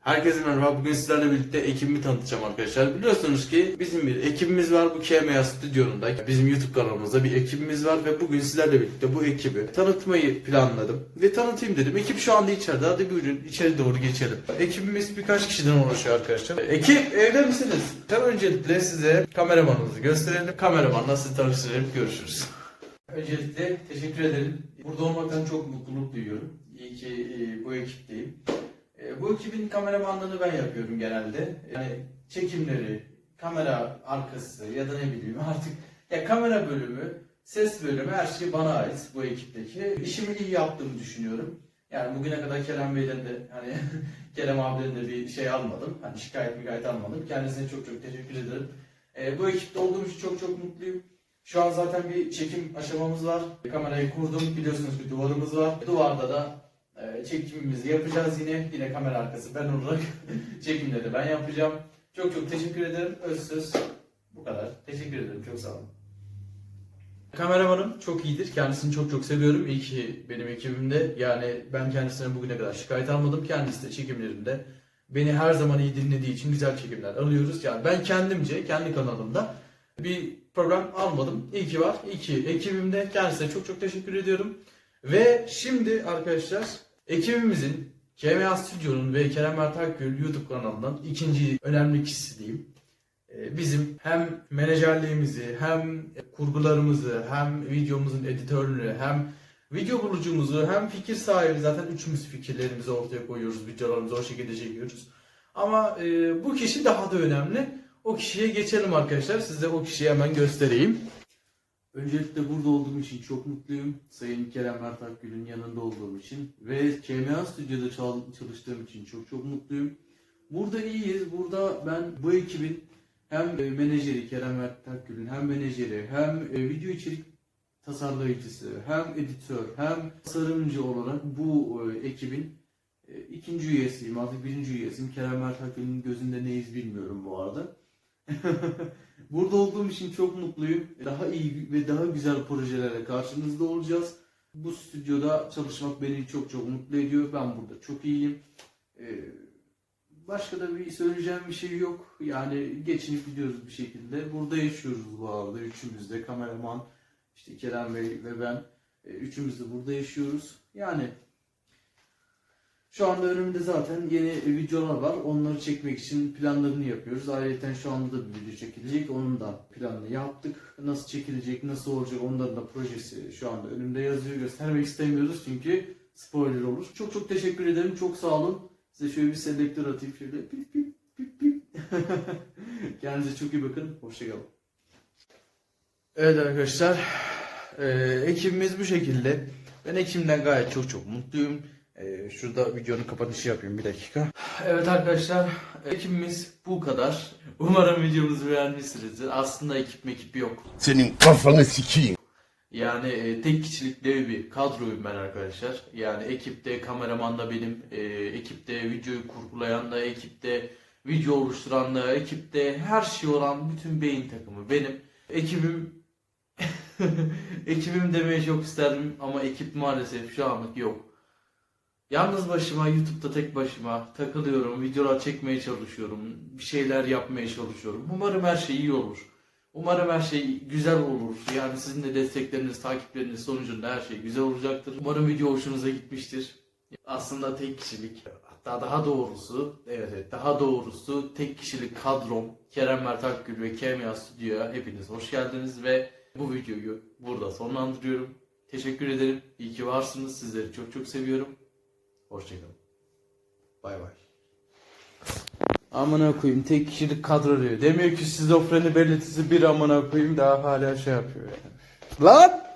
Herkese merhaba. Bugün sizlerle birlikte ekibimi tanıtacağım arkadaşlar. Biliyorsunuz ki bizim bir ekibimiz var. Bu KMA Stüdyo'nda bizim YouTube kanalımızda bir ekibimiz var ve bugün sizlerle birlikte bu ekibi tanıtmayı planladım ve tanıtayım dedim. Ekip şu anda içeride. Hadi buyurun içeri doğru geçelim. Ekibimiz birkaç kişiden oluşuyor arkadaşlar. Ekip evde misiniz? Ben öncelikle size kameramanımızı gösterelim. Kameramanla sizi tanıştırayım. Görüşürüz. Öncelikle teşekkür ederim. Burada olmaktan çok mutluluk duyuyorum. İyi ki e, bu ekipteyim. Bu ekibin kameramanlığını ben yapıyorum genelde. Yani çekimleri, kamera arkası ya da ne bileyim artık ya kamera bölümü, ses bölümü her şey bana ait bu ekipteki. İşimi iyi yaptığımı düşünüyorum. Yani bugüne kadar Kerem Bey'den de hani Kerem abiden de bir şey almadım. Hani şikayet mi gayet almadım. Kendisine çok çok teşekkür ederim. E, bu ekipte olduğum için çok çok mutluyum. Şu an zaten bir çekim aşamamız var. Kamerayı kurdum. Biliyorsunuz bir duvarımız var. Duvarda da e, çekimimizi yapacağız yine. Yine kamera arkası ben olarak. Çekimleri ben yapacağım. Çok çok teşekkür ederim. Öz söz bu kadar. Teşekkür ederim. Çok sağ olun. Kameramanım çok iyidir. Kendisini çok çok seviyorum. İyi ki benim ekibimde. Yani ben kendisine bugüne kadar şikayet almadım. Kendisi de çekimlerinde beni her zaman iyi dinlediği için güzel çekimler alıyoruz. Yani ben kendimce, kendi kanalımda bir program almadım. İyi ki var. İyi ki ekibimde. Kendisine çok çok teşekkür ediyorum. Ve şimdi arkadaşlar ekibimizin KMA Stüdyo'nun ve Kerem Mert Akgül YouTube kanalından ikinci önemli kişisi diyeyim. Ee, Bizim hem menajerliğimizi, hem kurgularımızı, hem videomuzun editörlüğünü, hem video bulucumuzu, hem fikir sahibi zaten üçümüz fikirlerimizi ortaya koyuyoruz, videolarımızı o şekilde çekiyoruz. Ama e, bu kişi daha da önemli. O kişiye geçelim arkadaşlar. Size o kişiyi hemen göstereyim. Öncelikle burada olduğum için çok mutluyum. Sayın Kerem Mert Akgül'ün yanında olduğum için ve KMA Stüdyo'da çal- çalıştığım için çok çok mutluyum. Burada iyiyiz. Burada ben bu ekibin hem e, menajeri Kerem Mert Akgül'ün hem menajeri hem e, video içerik tasarlayıcısı hem editör hem tasarımcı olarak bu e, ekibin ikinci üyesiyim. Artık birinci üyesiyim. Kerem Mert Akgül'ün gözünde neyiz bilmiyorum bu arada. Burada olduğum için çok mutluyum. Daha iyi ve daha güzel projelerle karşınızda olacağız. Bu stüdyoda çalışmak beni çok çok mutlu ediyor. Ben burada çok iyiyim. Ee, başka da bir söyleyeceğim bir şey yok. Yani geçinip gidiyoruz bir şekilde. Burada yaşıyoruz bu arada. Üçümüz de kameraman, işte Kerem Bey ve ben. e, Üçümüz de burada yaşıyoruz. Yani şu anda önümde zaten yeni videolar var. Onları çekmek için planlarını yapıyoruz. Ayrıca şu anda da bir video çekilecek. Onun da planını yaptık. Nasıl çekilecek, nasıl olacak onların da projesi şu anda önümde yazıyor. Göstermek istemiyoruz çünkü spoiler olur. Çok çok teşekkür ederim. Çok sağ olun. Size şöyle bir selektör atayım. Şöyle pip pip pip pip. Kendinize çok iyi bakın. Hoşçakalın. Evet arkadaşlar. Ee, ekibimiz bu şekilde. Ben ekibimden gayet çok çok mutluyum. Ee, şurada videonun kapanışı yapayım bir dakika. Evet arkadaşlar ekibimiz bu kadar. Umarım videomuzu beğenmişsinizdir. Aslında ekip mekip yok. Senin kafanı sikeyim. Yani e, tek kişilik dev bir kadroyum ben arkadaşlar. Yani ekipte kameraman da benim, e, ekipte videoyu kurgulayan da, ekipte video oluşturan da, ekipte her şey olan bütün beyin takımı benim. Ekibim ekibim demeye çok isterdim ama ekip maalesef şu anlık yok. Yalnız başıma YouTube'da tek başıma takılıyorum, videolar çekmeye çalışıyorum, bir şeyler yapmaya çalışıyorum. Umarım her şey iyi olur. Umarım her şey güzel olur. Yani sizin de destekleriniz, takipleriniz sonucunda her şey güzel olacaktır. Umarım video hoşunuza gitmiştir. Aslında tek kişilik, hatta daha doğrusu, evet evet daha doğrusu tek kişilik kadrom Kerem Mert Akgül ve Kemya Stüdyo'ya hepiniz hoş geldiniz ve bu videoyu burada sonlandırıyorum. Teşekkür ederim. İyi ki varsınız. Sizleri çok çok seviyorum. Hoşçakalın. Bay bay. Amına koyayım tek kişilik kadro diyor. Demiyor ki şizofreni belirtisi bir amına koyayım daha hala şey yapıyor yani. Lan!